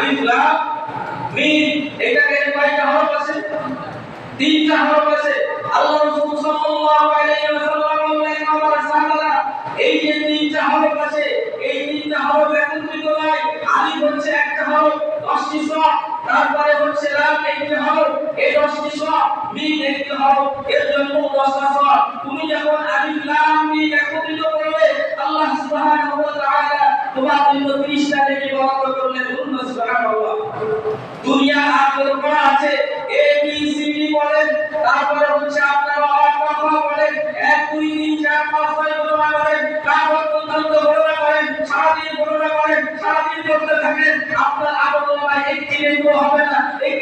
আলিফ লাম মিম, এটাকে কয়টা হরফ আছে? তিনটা হরফ আছে। আল্লাহ রাসূল সাল্লাল্লাহু আলাইহি ওয়াসাল্লাম বললেন, আমার সাহাবারা, এই যে তিনটা হরফ আছে, এই তিনটা হরফ একত্রিত নয়। আলিফ হচ্ছে একটা হরফ, দশটি সব তারপরে হচ্ছে লাম একটি হরফ এই দশটি সব মিম একটি হরফ, এর জন্য দশটা সব তুমি যখন আলিফ, লাম, মিম একত্রিত করবে, আল্লাহ সুবহানাহু ওয়া তাআলা তোমার জন্য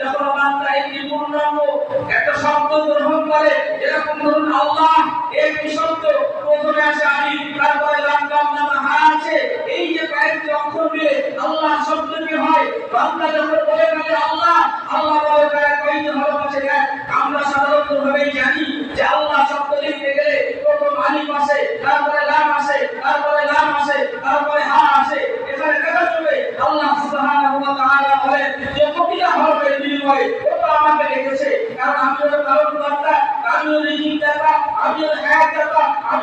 যখন বান্দা একটি পূর্ণাঙ্গ একটা শব্দ গ্রহণ করে এরকম ধরুন আল্লাহ এই শব্দ প্রথমে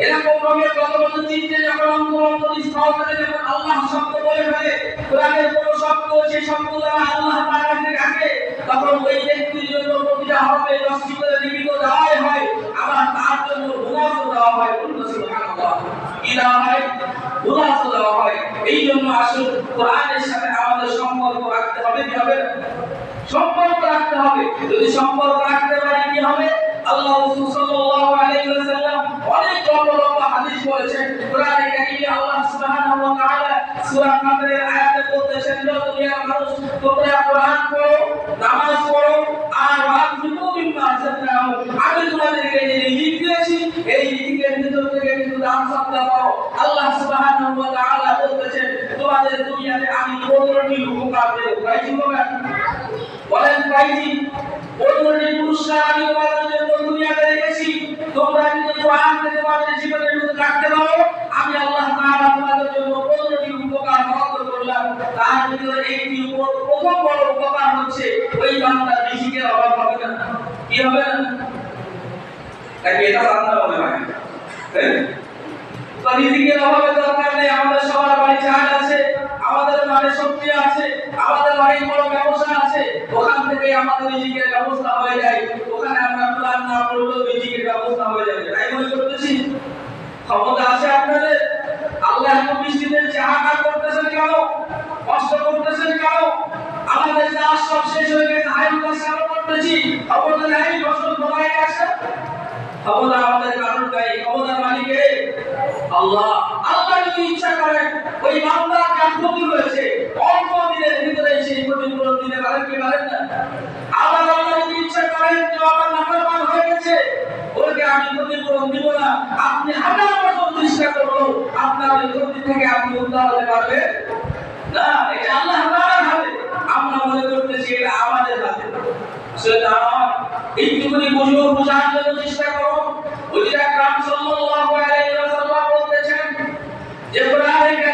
এরকম চিন্তে যখন আল্লাহ বলে ফেলে। আল্লাহ ডাকে। তখন ওই জন্য হয়। আবার দেওয়া হয় কি দেওয়া হয়? বোনাসও দেওয়া হয়। এই জন্য আসুন, কোরআনের সাথে আমাদের সম্পর্ক রাখতে হবে সম্পর্ক রাখতে হবে। যদি সম্পর্ক রাখতে পারি, কি হবে? আল্লাহ রাসূল অনেক লম্বা লম্বা হাদিস বলেছেন। কোরআনে আল্লাহ সুবহানাহু ওয়া তাআলা সূরা কামারের আয়াতে বলতেছেন যে দুনিয়ার মানুষ পড়ো, নামাজ পড়ো, আর ওয়াজুবু বিমা জান্নাহু আমি তোমাদেরকে এই রিজিকের ভিতর থেকে কিন্তু দান সদকা পাও। আল্লাহ সুবহানাহু তোমাদের দুনিয়াতে আমি পনেরোটি উপকার দেব তাই তোমরা যদি কোরআনকে তোমাদের জীবনের মধ্যে রাখতে পারো। আমি আল্লাহ তাআলা তোমাদের জন্য পনেরোটি উপকার বরাদ্দ করলাম। তার ভিতরে একটি প্রথম বড় উপকার হচ্ছে ওই বান্দার রিজিকের অভাব হবে না। কি হবে নাকি এটা জানতে হবে না? হ্যাঁ? তো অভাবে দরকার নেই। আমাদের সবার বাড়ি চাল আছে, আমাদের বাড়ি সবজি আছে, আমাদের বাড়ি বড় ব্যবসা আছে। ওখান থেকে আমাদের রিজিকের ব্যবস্থা হয়ে যায়। ওখানে আমরা প্ল্যান না করলেও রিজিকের ব্যবস্থা হয়ে যাবে। তাই মনে করতেছি, ক্ষমতা আছে আপনাদের। আল্লাহ এত বৃষ্টিতে চাহাকার করতেছেন কেন? কষ্ট করতেছেন কেন? আমাদের চাষ সব শেষ হয়ে গেছে। উল্লাস কেন করতেছি। ক্ষমতা নাই, ফসল ফলাই আসে ক্ষমতা আমাদের কারণ গাই ক্ষমতার মালিকে আল্লাহ। আল্লাহ যদি ইচ্ছা করেন, ওই যা ক্ষতি হয়েছে অল্প দিনের ভিতরে সেই ক্ষতিপূরণ দিতে পারেন কি পারেন না। আবার আল্লাহ যদি ইচ্ছা করেন যে আমার নাফরমান হয়ে গেছে, ওকে আমি ক্ষতিপূরণ দিব না। আপনি হাজার বছর চেষ্টা করল আপনার ওই ক্ষতি থেকে আপনি উদ্ধার হতে পারবেন? না, এটা আল্লাহ তাআলার হাতে আমরা মনে করতেছি এটা আমাদের হাতে। সেটা একটুখানি বুঝো বোঝার জন্য চেষ্টা করো। হুজুর আকরাম সাল্লাল্লাহু আলাইহি ওয়াসাল্লাম বলতেছেন যে, কোরআনে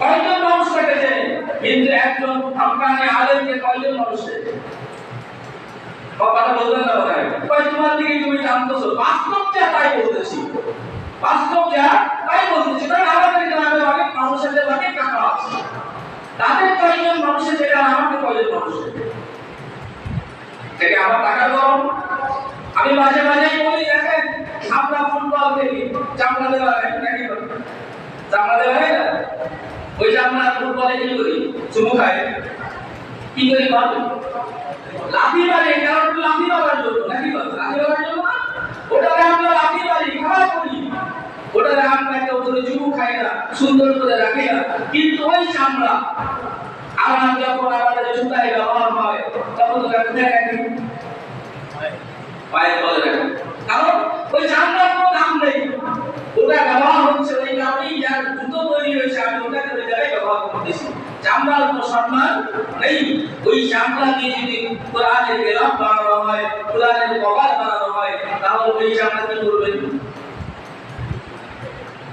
কয়জন মানুষ চেনে কিন্তু একজন হাক্কানি আলেমকে কয়জন মানুষ চেনে কথা বলবেন না ভাই কয়, তোমার দিকে তুমি জানতেছো? বাস্তব যা তাই বলতেছি। বাস্তব যা তাই বলতেছি। কারণ আমাদের গ্রামে অনেক মানুষের অনেক টাকা আছে। তাদের কয়জন মানুষের যেটা আমাকে কয়জন মানুষের থেকে আমার টাকা গরম। আমি মাঝে মাঝে বলি, দেখেন, আমরা ফুটবল খেলি। চামড়া দেওয়া হয় নাকি? চামড়া দেওয়া হয় না? ওই যে আমরা ফুটবলে কি করি? চুমু খাই কি করি বল? লাঠি মারি, কারণ লাঠি মারার জন্য, নাকি বল? লাঠি মারার জন্য না? ওটাকে আমরা লাঠি মারি খারাপ করি। ওটাকে আমরা কেউ ধরে চুমু খাই না, সুন্দর করে রাখি না। কিন্তু ওই চামড়া আমার যখন আমাদের জুতায় ব্যবহার হয়, তখন তো কোথায় রাখি পায়ের তলে রাখি। কারণ ওই চামড়ার কোনো দাম নেই ওটা ব্যবহার হচ্ছে ওই কারণেই যার জুতো তৈরি হয়েছে আমি ওটাকে ওই জায়গায় ব্যবহার করতেছি চামড়ার কোনো সম্মান নেই ওই চামড়া দিয়ে যদি কোরআনের গেলাম বানানো হয়, কোরআনের কভার বানানো হয়, তাহলে ওই চামড়া কি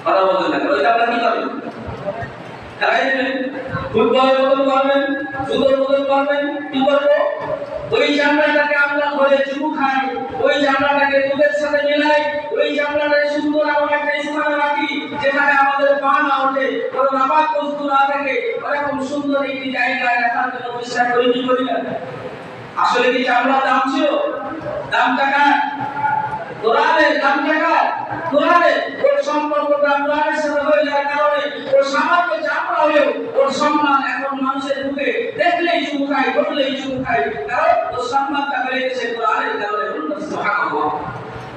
কথা বলতে থাকে ওই কি মতন করবেন ওই চামড়াটাকে আমরা ঘরে চুমু খাই ওই জামলাটাকে দুধের সাথে মিলাই, ওই জামলাটাকে সুন্দর এমন একটা স্থানে রাখি, যেখানে আমাদের পা না ওঠে, কোনো আবার বস্তু না থাকে, ওরকম সুন্দর একটি জায়গায় রাখার জন্য চেষ্টা করি কি করি না? আসলে কি জামলার দাম ছিল? দাম টাকা কোরআনের দাম টাকা কোরআনের সম্পর্কটা কোরআনের সাথে হয়ে যাওয়ার কারণে ওর সামান্য চামড়া হলেও ওর সম্মান এখন মানুষের মুখে দেখলেই চুমু খায় ধরলেই চুমু খায়। কারণ ওর সম্মানটা বেড়ে গেছে কোরআনের কারণে।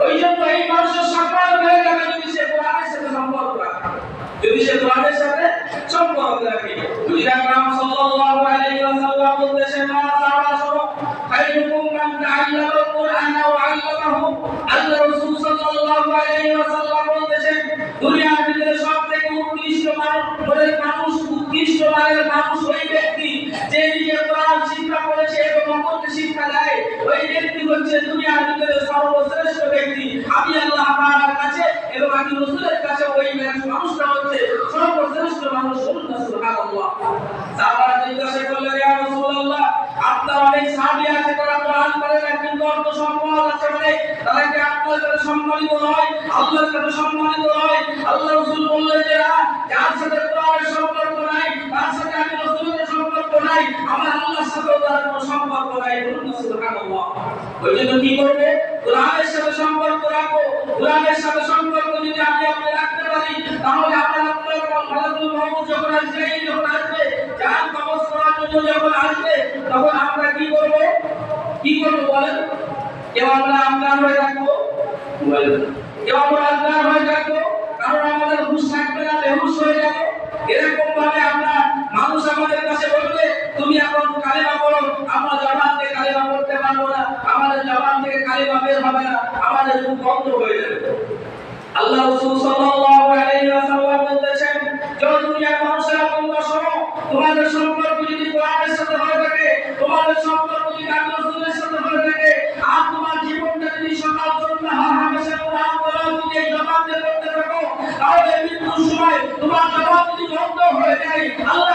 ওই জন্য এই মানুষের সম্মান বেড়ে যাবে যদি সে কোরআনের সাথে সম্পর্ক রাখে। যদি সে কোরআনের সাথে সম্পর্ক রাখে। যদি আকরাম সাল্লাল্লাহু আলাইহি ওয়াসাল্লাম বলতেছেন মা সারা শোনো খায়রুকুম মান তাআল্লামা আল-কুরআন ওয়া 'আল্লামাহু। আল্লাহ রাসূল সাল্লাল্লাহু আলাইহি ওয়াসাল্লাম মানের মানুষ ওই ব্যক্তি যে নিজে কোরআন শিক্ষা করেছে এবং অপরকে শিক্ষা দেয়, ওই ব্যক্তি হচ্ছে দুনিয়ার ভিতরে সর্বশ্রেষ্ঠ ব্যক্তি। আমি আল্লাহ তাআলার কাছে এবং আমি রাসূলের কাছে ওই মানুষটা হচ্ছে সর্বশ্রেষ্ঠ মানুষ জিজ্ঞাসা আপনার অনেক আছে, তারা না, কিন্তু অর্থ সম্পদ আছে মানে আপনার কাছে সম্মানিত নয় আল্লাহর কাছে সম্মানিত আল্লাহ রাসূল বললেন, যে যার সাথে নাই আমার আল্লাহর সাথে তার কোনো সম্পর্ক নাই, বলুন সুবহানাল্লাহ। ওই জন্য কি করবে? কোরআনের সাথে সম্পর্ক রাখো। কোরআনের সাথে সম্পর্ক যদি আমি আপনি রাখতে পারি, তাহলে আমরা আপনার মালাকুল মাহমুদ যখন আসবে যখন আসবে জান কবজ যখন আসবে, তখন আমরা কি করব? কি করব বলেন? কেউ আমরা আমদার হয়ে থাকব? কেউ আমরা আমদার হয়ে থাকব? কারণ আমাদের হুশ থাকবে না, বেহুশ হয়ে যাব। এরকম ভাবে আমরা মানুষ আমাদের কাছে বলবে, তুমি এখন কালেমা পড়ো, আমরা জবান থেকে কালেমা পড়তে পারব না, আমাদের জবান থেকে কালেমা বের হবে না, আমাদের মুখ বন্ধ হয়ে যাবে। আল্লাহ রাসূল সাল্লাল্লাহু আলাইহি ওয়াসাল্লাম বলতেছেন যে দুনিয়ার মানুষেরা তোমরা শোনো, তোমাদের সম্পর্ক যদি কোরআনের সাথে হয়ে থাকে, তোমাদের সম্পর্ক যদি আল্লাহ রাসূলের সাথে হয়ে থাকে, আর তোমার জীবনটা যদি সকাল, সন্ধ্যা, হর, হামেশা কোরআন বলা যদি জবান দিয়ে করতে থাকো, তাহলে মৃত্যুর সময় তোমার জবান যদি বন্ধ হয়ে যায়, আল্লাহ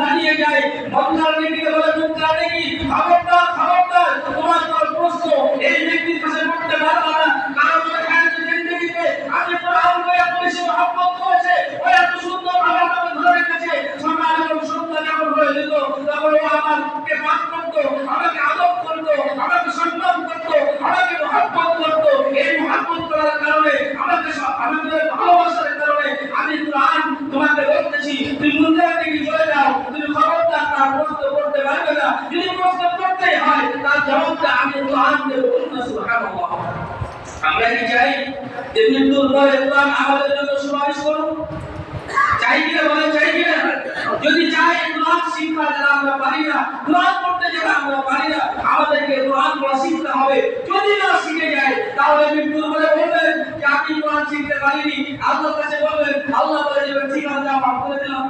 দাঁড়িয়ে যায় মন্দার নেকি বলে মুদ্রা নেকি খবরদার খবরদার তোমার কোরআন পড়তে যারা আমরা পারি না, আমাদেরকে কোরআন পড়া শিখতে হবে। যদি না শিখে যায়, তাহলে মৃত্যুর পরে বলবেন যে, আমি কোরআন শিখতে পারিনি। আল্লাহর কাছে বলবেন, আল্লাহ বলে দেবেন, ঠিক আছে মাফ করে দিলাম।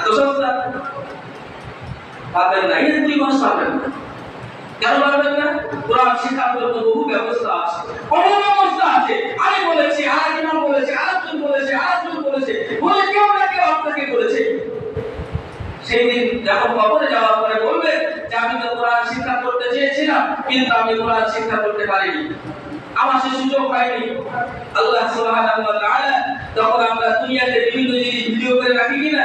এত সস্তা পাবেন না এটা দুই মাস পাবেন কেন পারবেন না? কোরআন শেখার জন্য বহু ব্যবস্থা আছে বহু ব্যবস্থা আছে আমি বলেছি আর ইমাম বলেছে আরেকজন বলেছে আরেকজন বলেছে বলে কেউ না কেউ আপনাকে বলেছে সেই দিন যখন কবরে যাওয়ার পরে বলবে যে, আমি তো কোরআন শিক্ষা করতে চেয়েছিলাম, কিন্তু আমি কোরআন শিক্ষা করতে পারিনি। আমার সে সুযোগ পাইনি। আল্লাহ সুবহানাহু ওয়া তাআলা, তখন আমরা দুনিয়াতে বিভিন্ন জিনিস ভিডিও করে রাখি কিনা?